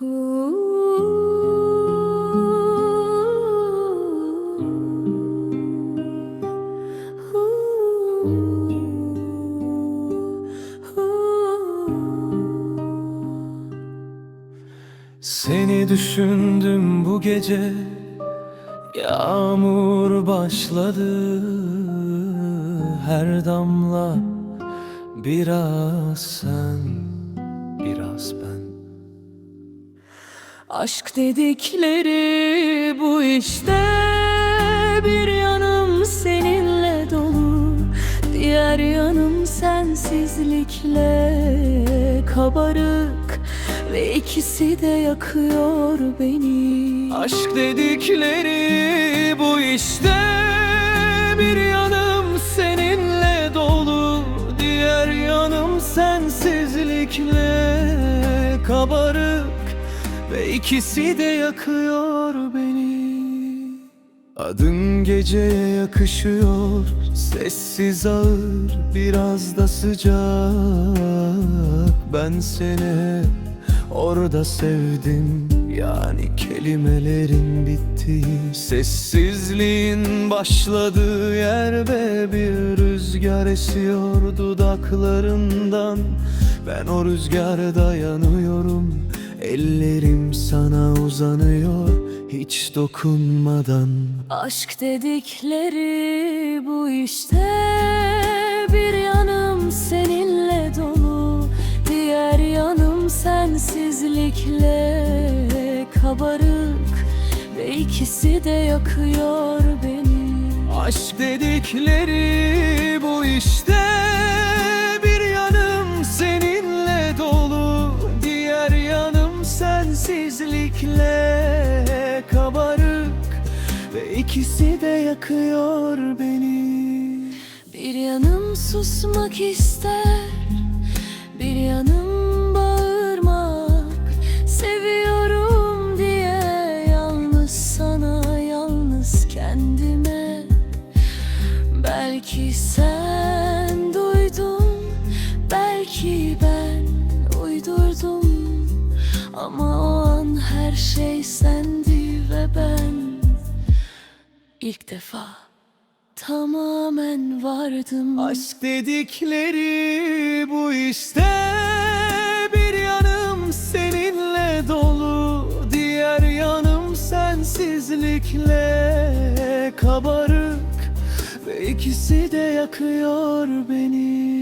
Seni düşündüm bu gece Yağmur başladı. Her damla Biraz sen Biraz ben Aşk dedikleri bu işte Bir yanım seninle dolu Diğer yanım sensizlikle kabarık Ve ikisi de yakıyor beni. Aşk dedikleri bu işte Bir yanım seninle dolu Diğer yanım sensizlikle kabarık Ve ikisi de yakıyor beni. Adın geceye yakışıyor Sessiz ağır biraz da sıcak. Ben seni orada sevdim Yani kelimelerin bittiği Sessizliğin başladığı yer ve bir rüzgar esiyor dudaklarından. Ben o rüzgarda yanıyorum Ellerim sana uzanıyor hiç dokunmadan. Aşk dedikleri bu işte Bir yanım seninle dolu Diğer yanım sensizlikle kabarık Ve ikisi de yakıyor beni. Aşk dedikleri bu işte sensizlikle kabarık Ve ikisi de yakıyor beni. Bir yanım susmak ister Bir yanım bağırmak. Seviyorum diye Yalnız sana yalnız kendime. Belki sen an her şey sendi ve ben ilk defa tamamen vardım. Aşk dedikleri bu işte Bir yanım seninle dolu Diğer yanım sensizlikle kabarık Ve ikisi de yakıyor beni